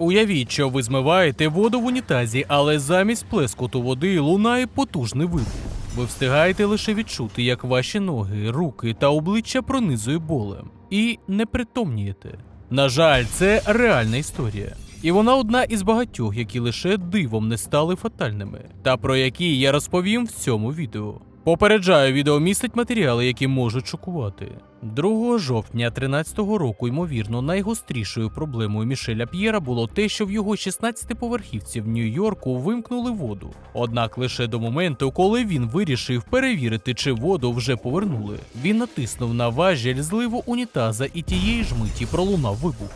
Уявіть, що ви змиваєте воду в унітазі, але замість плескоту води лунає потужний вибух. Ви встигаєте лише відчути, як ваші ноги, руки та обличчя пронизує болем, і не притомнієте. На жаль, це реальна історія. І вона одна із багатьох, які лише дивом не стали фатальними, та про які я розповім в цьому відео. Попереджаю, відео містить матеріали, які можуть шокувати. 2 жовтня 13-го року, ймовірно, найгострішою проблемою Мішеля П'єра було те, що в його 16-поверхівці в Нью-Йорку вимкнули воду. Однак лише до моменту, коли він вирішив перевірити, чи воду вже повернули, він натиснув на важіль зливу унітаза і тієї ж миті пролунав вибух.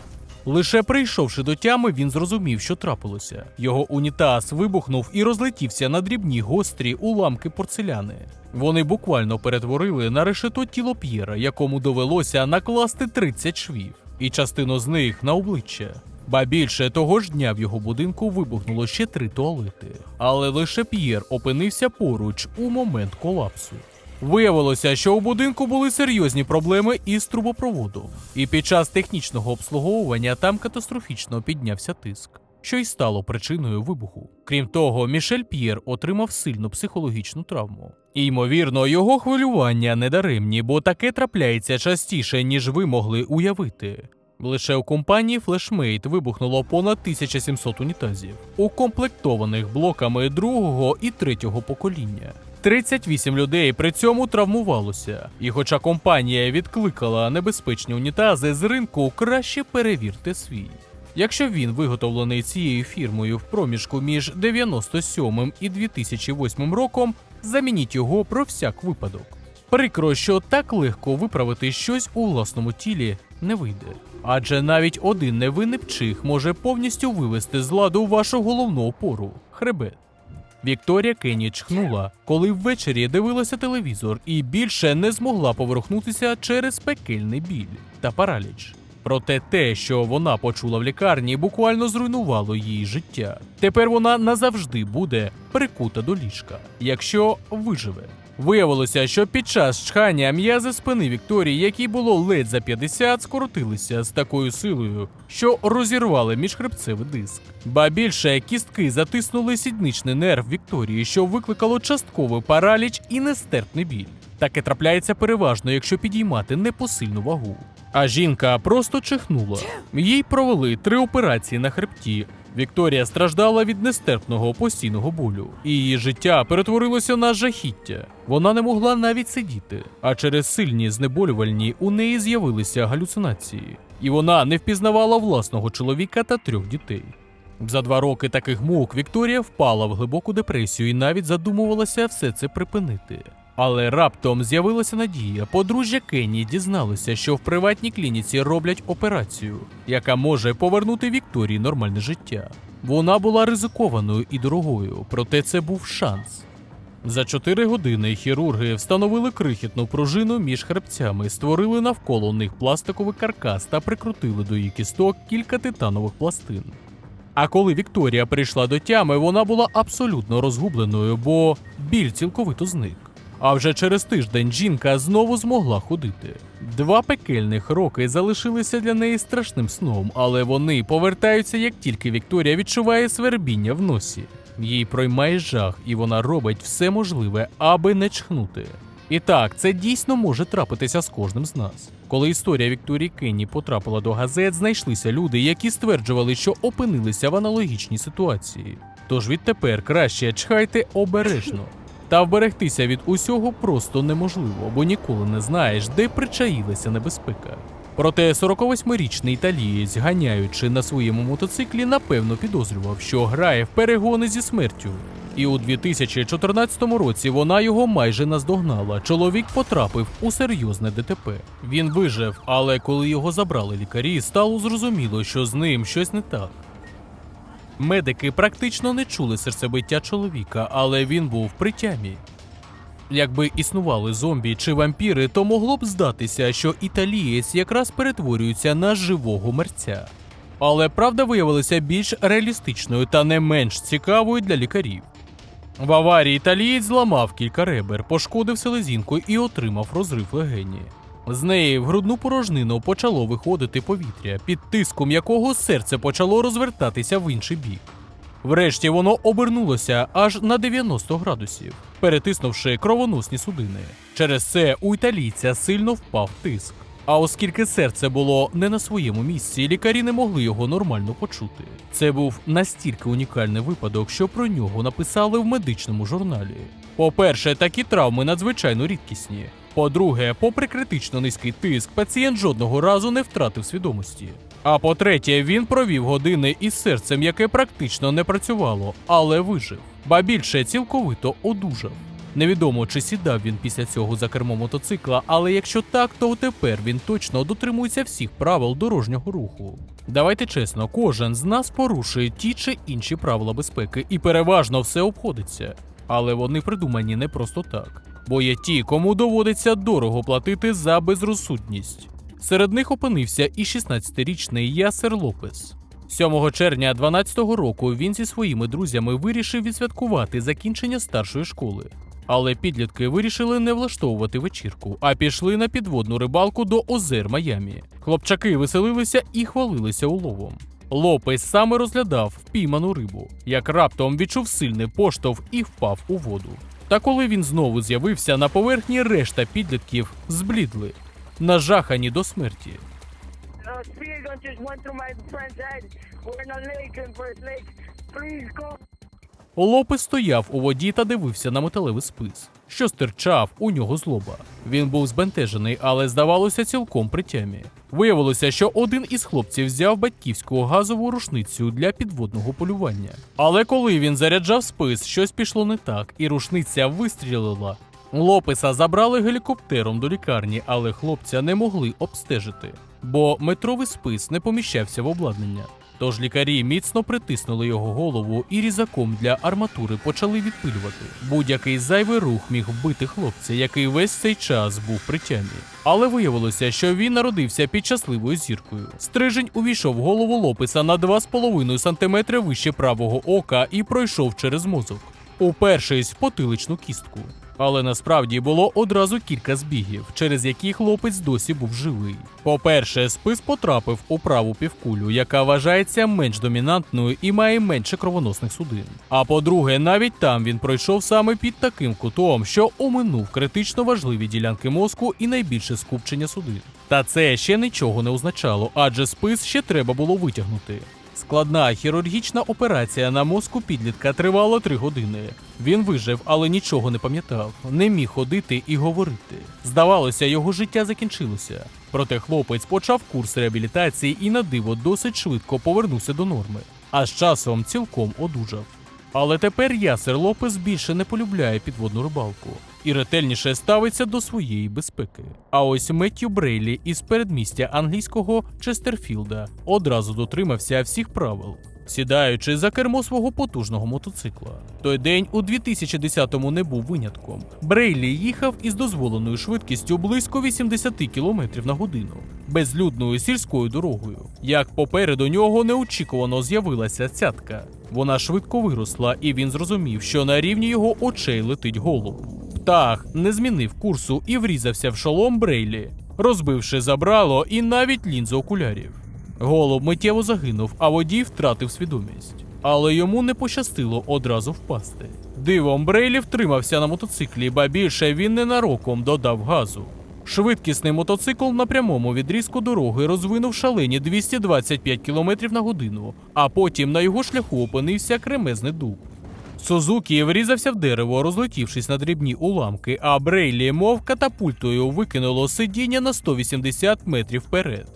Лише прийшовши до тями, він зрозумів, що трапилося. Його унітаз вибухнув і розлетівся на дрібні гострі уламки порцеляни. Вони буквально перетворили на решето тіло П'єра, якому довелося накласти 30 швів, і частину з них на обличчя. Ба більше того ж дня в його будинку вибухнуло ще три туалети, але лише П'єр опинився поруч у момент колапсу. Виявилося, що у будинку були серйозні проблеми із трубопроводом, і під час технічного обслуговування там катастрофічно піднявся тиск, що й стало причиною вибуху. Крім того, Мішель П'єр отримав сильну психологічну травму. І, ймовірно, його хвилювання недаремні, бо таке трапляється частіше, ніж ви могли уявити. Лише у компанії Flashmate вибухнуло понад 1700 унітазів, укомплектованих блоками другого і третього покоління. 38 людей при цьому травмувалося. І хоча компанія відкликала небезпечні унітази з ринку, краще перевірте свій. Якщо він виготовлений цією фірмою в проміжку між 97 і 2008 роком, замініть його про всяк випадок. Прикро, що так легко виправити щось у власному тілі не вийде. Адже навіть один невинний пчих може повністю вивести з ладу вашу головну опору хребет. Вікторія Кені чхнула, коли ввечері дивилася телевізор і більше не змогла поворухнутися через пекельний біль та параліч. Проте те, що вона почула в лікарні, буквально зруйнувало її життя. Тепер вона назавжди буде прикута до ліжка, якщо виживе. Виявилося, що під час чхання м'язи спини Вікторії, які було ледь за 50, скоротилися з такою силою, що розірвали міжхребцевий диск. Ба більше кістки затиснули сідничний нерв Вікторії, що викликало частковий параліч і нестерпний біль. Таке трапляється переважно, якщо підіймати непосильну вагу. А жінка просто чихнула. Їй провели три операції на хребті. Вікторія страждала від нестерпного постійного болю, і її життя перетворилося на жахіття. Вона не могла навіть сидіти, а через сильні знеболювальні у неї з'явилися галюцинації, і вона не впізнавала власного чоловіка та трьох дітей. За два роки таких мук Вікторія впала в глибоку депресію і навіть задумувалася все це припинити. Але раптом з'явилася надія. Подружжя Кенні дізналися, що в приватній клініці роблять операцію, яка може повернути Вікторії нормальне життя. Вона була ризикованою і дорогою, проте це був шанс. За 4 години хірурги встановили крихітну пружину між хребцями, створили навколо них пластиковий каркас та прикрутили до її кісток кілька титанових пластин. А коли Вікторія прийшла до тями, вона була абсолютно розгубленою, бо біль цілковито зник. А вже через тиждень жінка знову змогла ходити. Два пекельних роки залишилися для неї страшним сном, але вони повертаються, як тільки Вікторія відчуває свербіння в носі. Їй проймає жах, і вона робить все можливе, аби не чхнути. І так, це дійсно може трапитися з кожним з нас. Коли історія Вікторії Кенні потрапила до газет, знайшлися люди, які стверджували, що опинилися в аналогічній ситуації. Тож відтепер краще чхайте обережно. Та вберегтися від усього просто неможливо, бо ніколи не знаєш, де причаїлася небезпека. Проте 48-річний італієць, ганяючи на своєму мотоциклі, напевно підозрював, що грає в перегони зі смертю. І у 2014 році вона його майже наздогнала. Чоловік потрапив у серйозне ДТП. Він вижив, але коли його забрали лікарі, стало зрозуміло, що з ним щось не так. Медики практично не чули серцебиття чоловіка, але він був при тямі. Якби існували зомбі чи вампіри, то могло б здатися, що італієць якраз перетворюється на живого мерця. Але правда виявилася більш реалістичною та не менш цікавою для лікарів. В аварії італієць зламав кілька ребер, пошкодив селезінку і отримав розрив легені. З неї в грудну порожнину почало виходити повітря, під тиском якого серце почало розвертатися в інший бік. Врешті воно обернулося аж на 90 градусів, перетиснувши кровоносні судини. Через це у італійця сильно впав тиск. А оскільки серце було не на своєму місці, лікарі не могли його нормально почути. Це був настільки унікальний випадок, що про нього написали в медичному журналі. По-перше, такі травми надзвичайно рідкісні. По-друге, попри критично низький тиск, пацієнт жодного разу не втратив свідомості. А по-третє, він провів години із серцем, яке практично не працювало, але вижив. Ба більше цілковито одужав. Невідомо, чи сідав він після цього за кермо мотоцикла, але якщо так, то тепер він точно дотримується всіх правил дорожнього руху. Давайте чесно, кожен з нас порушує ті чи інші правила безпеки і переважно все обходиться. Але вони придумані не просто так, бо є ті, кому доводиться дорого платити за безрозсудність. Серед них опинився і 16-річний Ясер Лопес. 7 червня 12-го року він зі своїми друзями вирішив відсвяткувати закінчення старшої школи. Але підлітки вирішили не влаштовувати вечірку, а пішли на підводну рибалку до озер Майамі. Хлопчаки веселилися і хвалилися уловом. Лопес саме розглядав впійману рибу, як раптом відчув сильний поштовх і впав у воду. Та коли він знову з'явився на поверхні, решта підлітків зблідли, нажахані до смерті. A Лопес стояв у воді та дивився на металевий спис, що стирчав у нього з лоба. Він був збентежений, але здавалося цілком при тямі. Виявилося, що один із хлопців взяв батьківську газову рушницю для підводного полювання. Але коли він заряджав спис, щось пішло не так, і рушниця вистрілила. Лопеса забрали гелікоптером до лікарні, але хлопця не могли обстежити, бо метровий спис не поміщався в обладнання. Тож лікарі міцно притиснули його голову і різаком для арматури почали відпилювати. Будь-який зайвий рух міг вбити хлопця, який весь цей час був при тямі. Але виявилося, що він народився під щасливою зіркою. Стрижень увійшов в голову Лопеса на 2,5 см вище правого ока і пройшов через мозок. Упершись в потиличну кістку. Але насправді було одразу кілька збігів, через які хлопець досі був живий. По-перше, спис потрапив у праву півкулю, яка вважається менш домінантною і має менше кровоносних судин. А по-друге, навіть там він пройшов саме під таким кутом, що оминув критично важливі ділянки мозку і найбільше скупчення судин. Та це ще нічого не означало, адже спис ще треба було витягнути. Складна хірургічна операція на мозку підлітка тривала три години. Він вижив, але нічого не пам'ятав, не міг ходити і говорити. Здавалося, його життя закінчилося. Проте хлопець почав курс реабілітації і на диво досить швидко повернувся до норми, а з часом цілком одужав. Але тепер Ясер Лопес більше не полюбляє підводну рибалку і ретельніше ставиться до своєї безпеки. А ось Меттю Брейлі із передмістя англійського Честерфілда одразу дотримався всіх правил. Сідаючи за кермо свого потужного мотоцикла, той день у 2010-му не був винятком. Брейлі їхав із дозволеною швидкістю близько 80 км на годину, безлюдною сільською дорогою. Як попереду нього неочікувано з'явилася цятка. Вона швидко виросла, і він зрозумів, що на рівні його очей летить голуб. Птах не змінив курсу і врізався в шолом Брейлі, розбивши забрало і навіть лінзу окулярів. Голуб миттєво загинув, а водій втратив свідомість. Але йому не пощастило одразу впасти. Дивом Брейлі втримався на мотоциклі, ба більше він ненароком додав газу. Швидкісний мотоцикл на прямому відрізку дороги розвинув шалені 225 км на годину, а потім на його шляху опинився кремезний дуб. Сузукі врізався в дерево, розлетівшись на дрібні уламки, а Брейлі, мов катапультою, викинуло сидіння на 180 метрів вперед.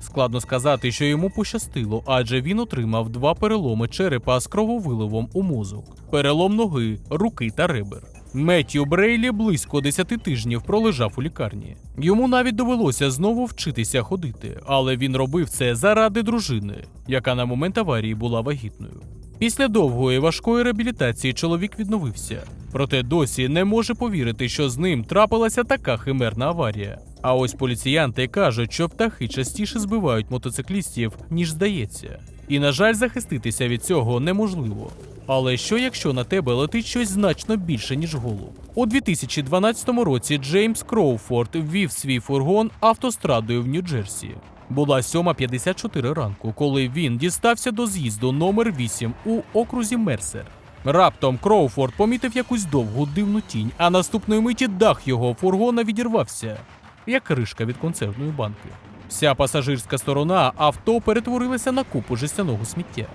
Складно сказати, що йому пощастило, адже він отримав два переломи черепа з крововиливом у мозок, перелом ноги, руки та ребер. Меттю Брейлі близько 10 тижнів пролежав у лікарні. Йому навіть довелося знову вчитися ходити, але він робив це заради дружини, яка на момент аварії була вагітною. Після довгої важкої реабілітації чоловік відновився, проте досі не може повірити, що з ним трапилася така химерна аварія. А ось поліціянти кажуть, що птахи частіше збивають мотоциклістів, ніж здається. І, на жаль, захиститися від цього неможливо. Але що якщо на тебе летить щось значно більше, ніж голуб? У 2012 році Джеймс Кроуфорд ввів свій фургон автострадою в Нью-Джерсі. Була 7.54 ранку, коли він дістався до з'їзду номер 8 у окрузі Мерсер. Раптом Кроуфорд помітив якусь довгу дивну тінь, а наступної миті дах його фургона відірвався, як кришка від консервної банки. Вся пасажирська сторона авто перетворилася на купу жестяного сміття.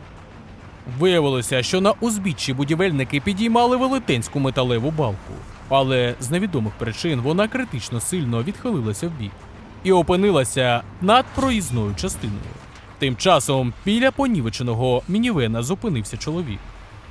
Виявилося, що на узбіччі будівельники підіймали велетенську металеву балку, але з невідомих причин вона критично сильно відхилилася вбік і опинилася над проїзною частиною. Тим часом біля понівеченого мінівена зупинився чоловік.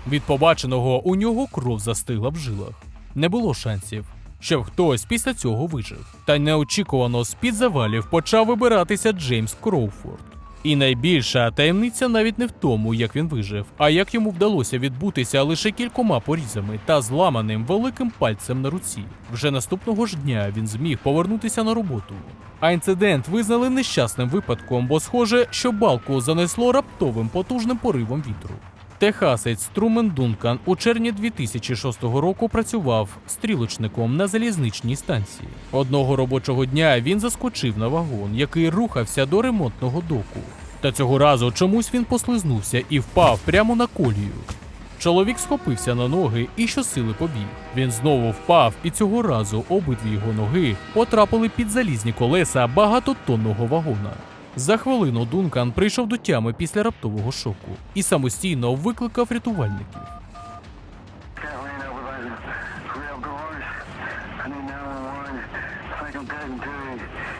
Від побаченого у нього кров застигла в жилах. Не було шансів, щоб хтось після цього вижив. Та неочікувано з-під завалів почав вибиратися Джеймс Кроуфорд. І найбільша таємниця навіть не в тому, як він вижив, а як йому вдалося відбутися лише кількома порізами та зламаним великим пальцем на руці. Вже наступного ж дня він зміг повернутися на роботу. А інцидент визнали нещасним випадком, бо схоже, що балку занесло раптовим потужним поривом вітру. Техасець Трумен Дункан у червні 2006 року працював стрілочником на залізничній станції. Одного робочого дня він заскочив на вагон, який рухався до ремонтного доку. Та цього разу чомусь він послизнувся і впав прямо на колію. Чоловік схопився на ноги і щосили побіг. Він знову впав, і цього разу обидві його ноги потрапили під залізні колеса багатотонного вагона. За хвилину Дункан прийшов до тями після раптового шоку і самостійно викликав рятувальників. Kathleen over by the rail doors. I need 911. I think I'm getting to you.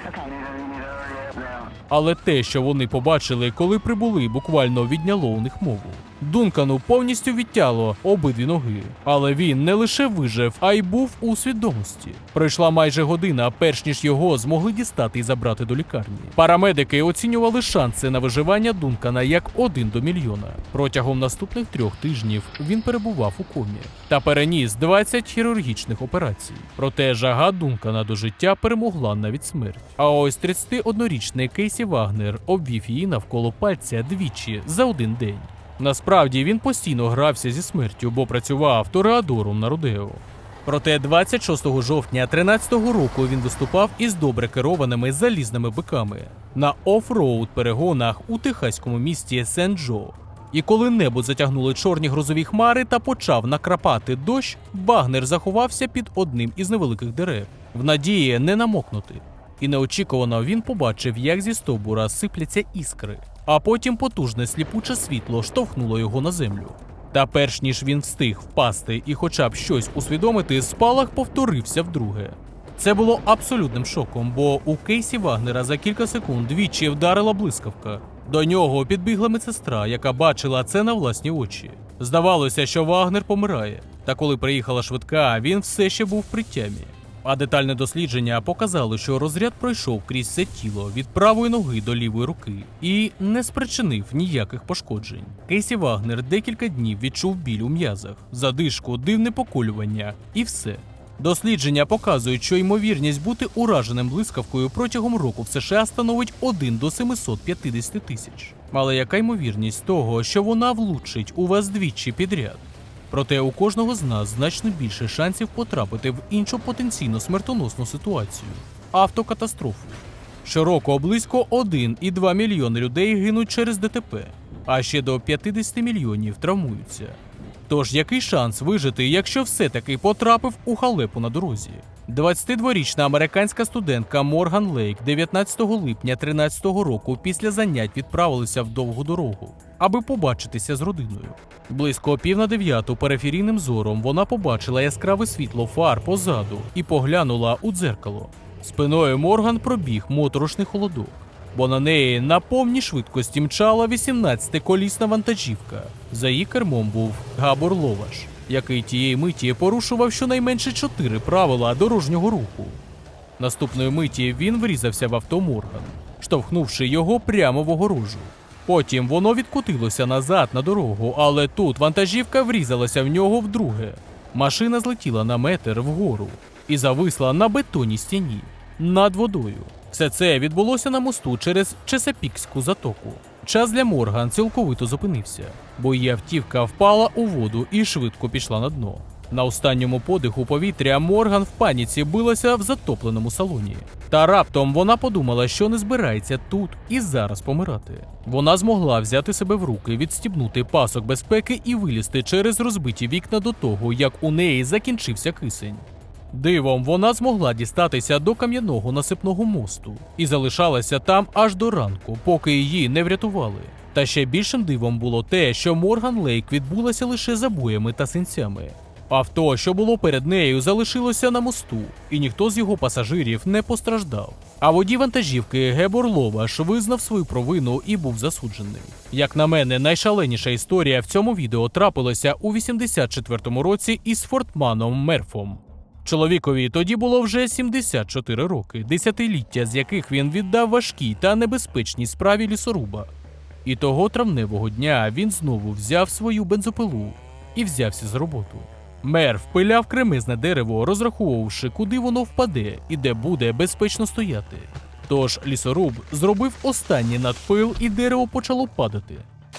Okay. You need, you need to hurry up now. Але те, що вони побачили, коли прибули, буквально відняло у них мову. Дункану повністю відтяло обидві ноги, але він не лише вижив, а й був у свідомості. Пройшла майже година, перш ніж його змогли дістати і забрати до лікарні. Парамедики оцінювали шанси на виживання Дункана як один до мільйона. Протягом наступних трьох тижнів він перебував у комі та переніс 20 хірургічних операцій. Проте жага Дункана до життя перемогла навіть смерть. А ось 31-річний Кейсі Вагнер обвів її навколо пальця двічі за один день. Насправді він постійно грався зі смертю, бо працював тореадором на Родео. Проте 26 жовтня 13-го року він виступав із добре керованими залізними биками на оф-роуд перегонах у техаському місті Сен-Джо. І коли небо затягнули чорні грозові хмари та почав накрапати дощ, Багнер заховався під одним із невеликих дерев, в надії не намокнути. І неочікувано він побачив, як зі стовбура сипляться іскри, а потім потужне сліпуче світло штовхнуло його на землю. Та перш ніж він встиг впасти і хоча б щось усвідомити, спалах повторився вдруге. Це було абсолютним шоком, бо у Кейсі Вагнера за кілька секунд двічі вдарила блискавка. До нього підбігла медсестра, яка бачила це на власні очі. Здавалося, що Вагнер помирає. Та коли приїхала швидка, він все ще був при тямі. А детальне дослідження показало, що розряд пройшов крізь все тіло від правої ноги до лівої руки і не спричинив ніяких пошкоджень. Кейсі Вагнер декілька днів відчув біль у м'язах, задишку, дивне поколювання і все. Дослідження показують, що ймовірність бути ураженим блискавкою протягом року в США становить 1 до 750 тисяч. Але яка ймовірність того, що вона влучить у вас двічі підряд? Проте у кожного з нас значно більше шансів потрапити в іншу потенційно смертоносну ситуацію автокатастрофу. Щороку близько 1,2 мільйони людей гинуть через ДТП, а ще до 50 мільйонів травмуються. Тож який шанс вижити, якщо все-таки потрапив у халепу на дорозі? 22-річна американська студентка Морган Лейк 19 липня 13 року після занять відправилася в довгу дорогу, аби побачитися з родиною. Близько пів на дев'яту периферійним зором вона побачила яскраве світло фар позаду і поглянула у дзеркало. Спиною Морган пробіг моторошний холодок бо на неї на повній швидкості мчала 18-колісна вантажівка. За її кермом був Габор Ловаш, який тієї миті порушував щонайменше чотири правила дорожнього руху. Наступної миті він врізався в авто Морган, штовхнувши його прямо в огорожу. Потім воно відкотилося назад на дорогу, але тут вантажівка врізалася в нього вдруге. Машина злетіла на метр вгору і зависла на бетонній стіні над водою. Все це відбулося на мосту через Чесапікську затоку. час для Морган цілковито зупинився, бо її автівка впала у воду і швидко пішла на дно. На останньому подиху повітря Морган в паніці билася в затопленому салоні. Та раптом вона подумала, що не збирається тут і зараз помирати. Вона змогла взяти себе в руки, відстібнути пасок безпеки і вилізти через розбиті вікна до того, як у неї закінчився кисень. Дивом вона змогла дістатися до кам'яного насипного мосту і залишалася там аж до ранку, поки її не врятували. Та ще більшим дивом було те, що Морган Лейк відбулася лише забоями та синцями. Авто, що було перед нею, залишилося на мосту, і ніхто з його пасажирів не постраждав. А водій вантажівки Гебор Ловаш визнав свою провину і був засуджений. Як на мене, найшаленіша історія в цьому відео трапилася у 84-му році із Фортманом Мерфом. Чоловікові тоді було вже 74 роки, десятиліття з яких він віддав важкій та небезпечній справі лісоруба. І того травневого дня він знову взяв свою бензопилу і взявся за роботу. Мер впиляв кремезне дерево, розраховувавши, куди воно впаде і де буде безпечно стояти. Тож лісоруб зробив останній надпил, і дерево почало падати.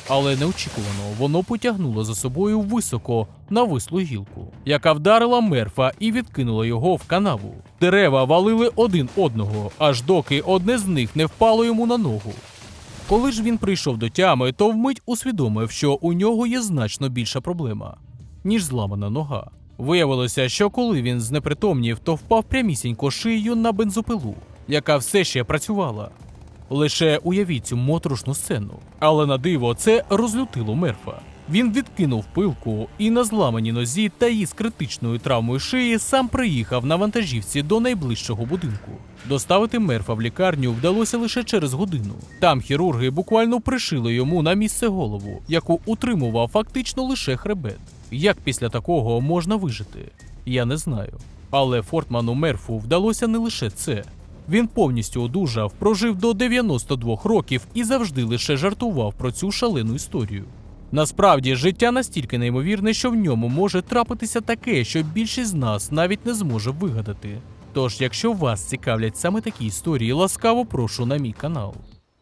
Але неочікувано воно потягнуло за собою високо навислу гілку, яка вдарила мерфа і відкинула його в канаву. Дерева валили один одного, аж доки одне з них не впало йому на ногу. Коли ж він прийшов до тями, то вмить усвідомив, що у нього є значно більша проблема, ніж зламана нога. Виявилося, що коли він знепритомнів, то впав прямісінько шиєю на бензопилу, яка все ще працювала. Лише уявіть цю моторошну сцену. Але на диво це розлютило мерфа. Він відкинув пилку і на зламаній нозі та її з критичною травмою шиї сам приїхав на вантажівці до найближчого будинку. Доставити мерфа в лікарню вдалося лише через годину. Там хірурги буквально пришили йому на місце голову, яку утримував фактично лише хребет. Як після такого можна вижити? Я не знаю. Але Фортману Мерфу вдалося не лише це. Він повністю одужав, прожив до 92 років і завжди лише жартував про цю шалену історію. Насправді, життя настільки неймовірне, що в ньому може трапитися таке, що більшість з нас навіть не зможе вигадати. Тож, якщо вас цікавлять саме такі історії, ласкаво прошу на мій канал.